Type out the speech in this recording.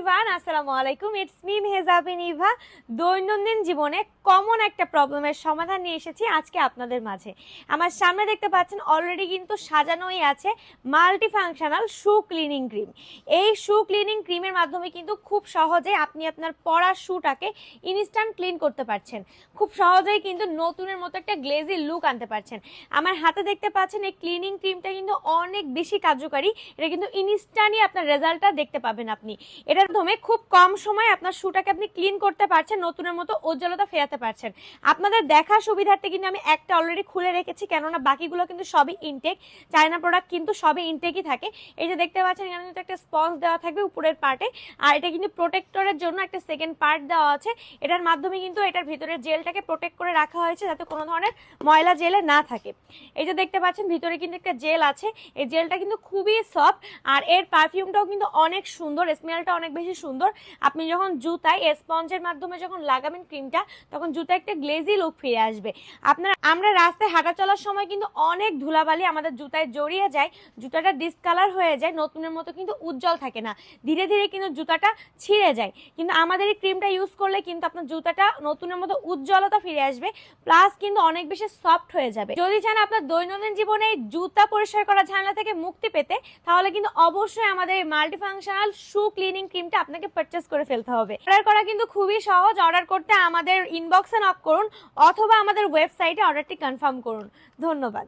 Everyone আসসালামু আলাইকুম। It's me Mehjabin Eva দৈনন্দিন জীবনে কমন একটা প্রবলেমের সমাধান নিয়ে এসেছি আজকে আপনাদের মাঝে। আমার সামনে দেখতে পাচ্ছেন অলরেডি কিন্তু সাজানোই আছে multi functional shoe cleaning cream এই শু ক্লিনিং ক্রিমের মাধ্যমে কিন্তু খুব সহজে আপনি আপনার পরা শুটাকে ইনস্ট্যান্ট ক্লিন করতে পারছেন। খুব সহজেই কিন্তু নতুনের মতো একটা গ্লেজি লুক আনতে পারছেন। আমার হাতে দেখতে পাচ্ছেন এই ক্লিনিং ক্রিমটা কিন্তু অনেক বেশি কার্যকারী। এটা কিন্তু ইনস্ট্যান্টই আপনার রেজাল্টটা দেখতে পাবেন আপনি। এটার মাধ্যমে খুব কম সময় আপনার শুটাকে আপনি ক্লিন করতে পারছেন, নতুনের মতো উজ্জ্বলতা ফেরাতে পারছেন। আপনাদের দেখার সুবিধার্থে কিন্তু আমি একটা অলরেডি খুলে রেখেছি, কেননা বাকিগুলো কিন্তু সবই ইনটেক চায়না প্রোডাক্ট কিন্তু সবই ইনটেকই থাকে। এই যে দেখতে পাচ্ছেন, এখানে কিন্তু একটা স্পঞ্জ দেওয়া থাকবে উপরের পার্টে আর এটা কিন্তু প্রোটেক্টরের জন্য একটা সেকেন্ড পার্ট দেওয়া আছে। এটার মাধ্যমে কিন্তু এটার ভিতরে জেলটাকে প্রোটেক্ট করে রাখা হয়েছে, যাতে কোনো ধরনের ময়লা জেলে না থাকে। এই যে দেখতে পাচ্ছেন, ভিতরে কিন্তু একটা জেল আছে। এই জেলটা কিন্তু খুবই সফট আর এর পারফিউমটাও কিন্তু অনেক সুন্দর স্মেলটা অনেক বেশি সুন্দর। আপনি যখন জুতায় স্পঞ্জের মাধ্যমে যখন লাগাবেন ক্রিমটা তখন জুতা একটা গ্লেজি লুক ফিরে আসবে। আপনার, আমরা রাস্তায় হাঁটা চলার সময় কিন্তু অনেক ধুলাবালি আমাদের জুতায় জড়িয়ে যায়, জুতাটা ডিসকালার হয়ে যায়, নতুনের মতো কিন্তু উজ্জ্বল থাকে না। ধীরে ধীরে কিন্তু জুতাটা ছিঁড়ে যায়। কিন্তু আমাদের এই ক্রিমটা ইউজ করলে কিন্তু আপনার জুতাটা নতুনের মতো উজ্জ্বলতা ফিরে আসবে প্লাস কিন্তু অনেক বেশি সফট হয়ে যাবে। যদি চান আপনার দৈনন্দিন জীবনে জুতা পরিষ্কার করা ঝামেলা থেকে মুক্তি পেতে, তাহলে কিন্তু অবশ্যই আমাদের এই মাল্টি ফাংশনাল শু ক্লিনিং ক্রিমটা আপনাকে পারচেস করে ফেলতে হবে। অর্ডার করা কিন্তু খুবই সহজ। অর্ডার করতে আমাদের ইনবক্সে নক করুন, অথবা আমাদের ওয়েবসাইটে অর্ডারটি কনফার্ম করুন। ধন্যবাদ।